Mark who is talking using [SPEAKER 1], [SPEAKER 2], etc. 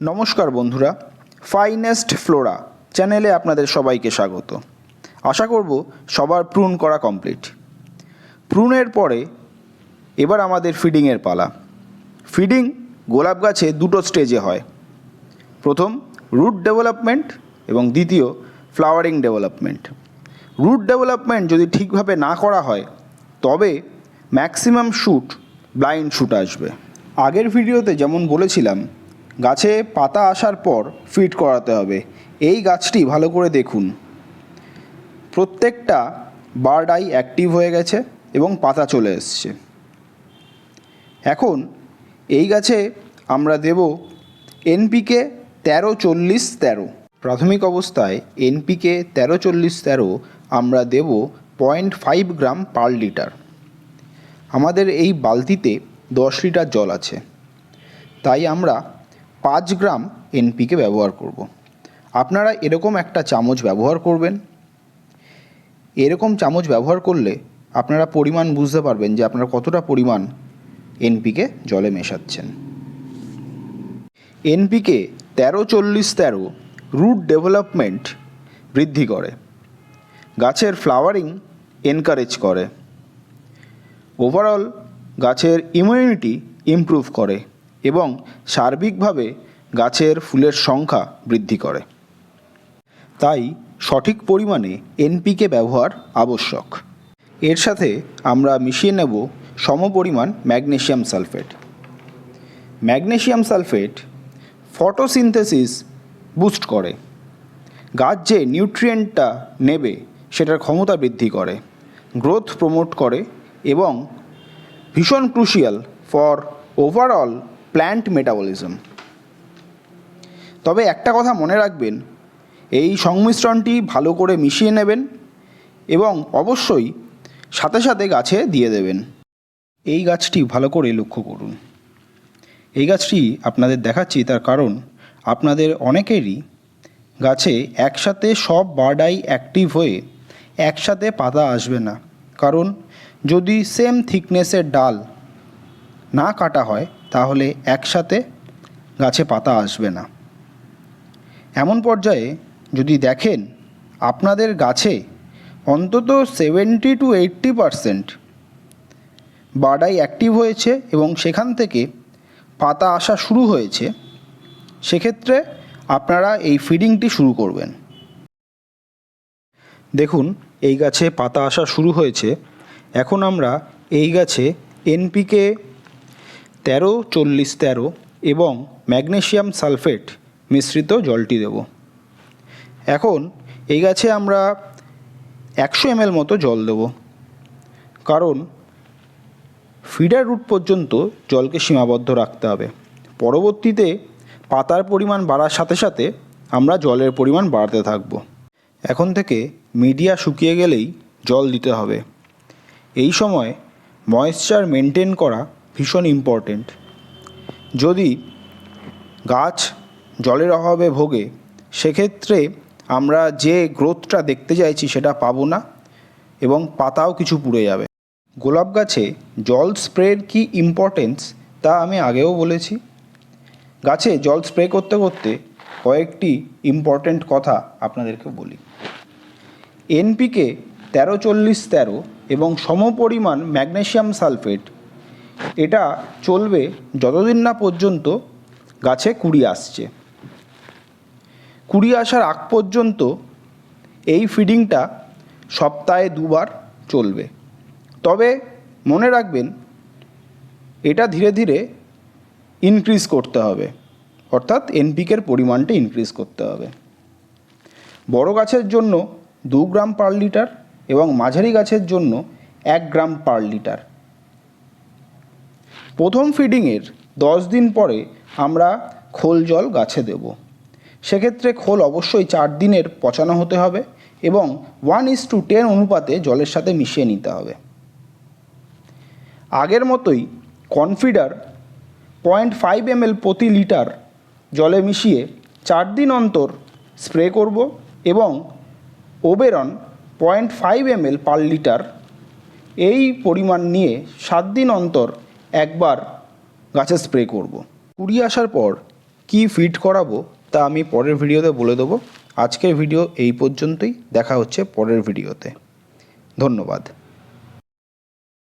[SPEAKER 1] নমস্কার বন্ধুরা, finest Flora চ্যানেলে আপনাদের সবাইকে স্বাগত। আশা করব সবার প্রুন করা কমপ্লিট। প্রুনের পরে এবার আমাদের ফিডিংয়ের পালা। ফিডিং গোলাপ গাছে দুটো স্টেজে হয়। প্রথম রুট ডেভেলপমেন্ট এবং দ্বিতীয় ফ্লাওয়ারিং ডেভেলপমেন্ট। রুট ডেভেলপমেন্ট যদি ঠিকভাবে না করা হয়, তবে ম্যাক্সিমাম শ্যুট ব্লাইন্ড শ্যুট আসবে। আগের ভিডিওতে যেমন বলেছিলাম গাছে পাতা আসার পর ফিট করাতে হবে। এই গাছটি ভালো করে দেখুন। প্রত্যেকটা বার্ড আই অ্যাক্টিভ হয়ে গেছে এবং পাতা চলে এসছে। এখন এই গাছে আমরা দেব এনপিকে তেরো চল্লিশ তেরো। প্রাথমিক অবস্থায় এনপিকে তেরো চল্লিশ তেরো আমরা দেব point five gram per litre. আমাদের এই বালতিতে দশ লিটার জল আছে। তাই আমরা পাঁচ গ্রাম এনপিকে ব্যবহার করব। আপনারা এরকম একটা চামচ ব্যবহার করবেন। এরকম চামচ ব্যবহার করলে আপনারা পরিমাণ বুঝতে পারবেন যে আপনারা কতটা পরিমাণ এনপিকে জলে মেশাচ্ছেন। এনপিকে তেরো চল্লিশ তেরো রুট ডেভেলপমেন্ট বৃদ্ধি করে। গাছের ফ্লাওয়ারিং এনকারেজ করে। ওভারঅল গাছের ইমিউনিটি ইমপ্রুভ করে। এবং সার্বিকভাবে গাছের ফুলের সংখ্যা বৃদ্ধি করে। তাই সঠিক পরিমাণে এনপিকে ব্যবহার আবশ্যক। এর সাথে আমরা মিশিয়ে নেব সমপরিমাণ magnesium sulphate. Magnesium sulphate photosynthesis boost করে। গাছ যে নিউট্রিয়েন্টটা নেবে, সেটার ক্ষমতা বৃদ্ধি করে, গ্রোথ প্রমোট করে এবং ভীষণ crucial for overall plant metabolism তবে একটা কথা মনে রাখবেন, এই সংমিশ্রণটি ভালো করে মিশিয়ে নেবেন এবং অবশ্যই সাথে সাথে গাছে দিয়ে দেবেন। এই গাছটি ভালো করে লক্ষ্য করুন। এই গাছটি আপনাদের দেখাচ্ছি তার কারণ, আপনাদের অনেকেরই গাছে একসাথে সব বার্ডাই অ্যাক্টিভ হয়ে একসাথে পাতা আসবে না। কারণ যদি সেম থিকনেসের ডাল না কাটা হয় তাহলে একসাথে গাছে পাতা আসবে না। এমন পর্যায়ে যদি দেখেন আপনাদের গাছে অন্তত সেভেন্টি টু এইট্টি পারসেন্ট বাডাই অ্যাক্টিভ হয়েছে এবং সেখান থেকে পাতা আসা শুরু হয়েছে, সেক্ষেত্রে আপনারা এই ফিডিংটি শুরু করবেন। দেখুন, এই গাছে পাতা আসা শুরু হয়েছে। এখন আমরা এই গাছে এনপিকে তেরো, চল্লিশ, তেরো এবং ম্যাগনেশিয়াম সালফেট মিশ্রিত জলটি দেব। এখন এই গাছে আমরা একশো এমএল মতো জল দেব। কারণ ফিডার রুট পর্যন্ত জলকে সীমাবদ্ধ রাখতে হবে। পরবর্তীতে পাতার পরিমাণ বাড়ার সাথে সাথে আমরা জলের পরিমাণ বাড়াতে থাকব। এখন থেকে মিডিয়া শুকিয়ে গেলেই জল দিতে হবে। এই সময় ময়েশ্চার মেনটেন করা ভীষণ ইম্পর্টেন্ট যদি গাছ জলের অভাবে ভোগে, সেক্ষেত্রে আমরা যে গ্রোথটা দেখতে চাইছি সেটা পাবো না এবং পাতাও কিছু পুড়ে যাবে। গোলাপ গাছে জল স্প্রের কি ইম্পর্টেন্স তা আমি আগেও বলেছি। গাছে জল স্প্রে করতে করতে কয়েকটি ইম্পর্ট্যান্ট কথা আপনাদেরকে বলি। এনপিকে তেরো চল্লিশ তেরো এবং সমপরিমাণ ম্যাগনেসিয়াম সালফেট এটা চলবে যতদিন না পর্যন্ত গাছে কুড়ি আসছে। কুড়ি আসার আগ পর্যন্ত এই ফিডিংটা সপ্তাহে দুবার চলবে। তবে মনে রাখবেন, এটা ধীরে ধীরে ইনক্রিজ করতে হবে। অর্থাৎ এনপিকের পরিমাণটা ইনক্রিজ করতে হবে। বড় গাছের জন্য দু গ্রাম পার লিটার এবং মাঝারি গাছের জন্য এক গ্রাম পার লিটার প্রথম ফিডিংয়ের দশ দিন পরে আমরা খোল জল গাছে দেব। সেক্ষেত্রে খোল অবশ্যই চার দিনের পচানো হতে হবে এবং ওয়ান ইস টু টেন অনুপাতে জলের সাথে মিশিয়ে নিতে হবে। আগের মতোই কনফিডার পয়েন্ট ফাইভ এমএল প্রতি লিটার জলে মিশিয়ে চার দিন অন্তর স্প্রে করব এবং Oberon point five ML per litre এই পরিমাণ নিয়ে সাত দিন অন্তর একবার গাছে স্প্রে করব। কুড়ি আসার পর কি ফিট করাবো তা আমি পরের ভিডিওতে বলে দেবো। আজকের ভিডিও এই পর্যন্তই। দেখা হচ্ছে পরের ভিডিওতে ধন্যবাদ।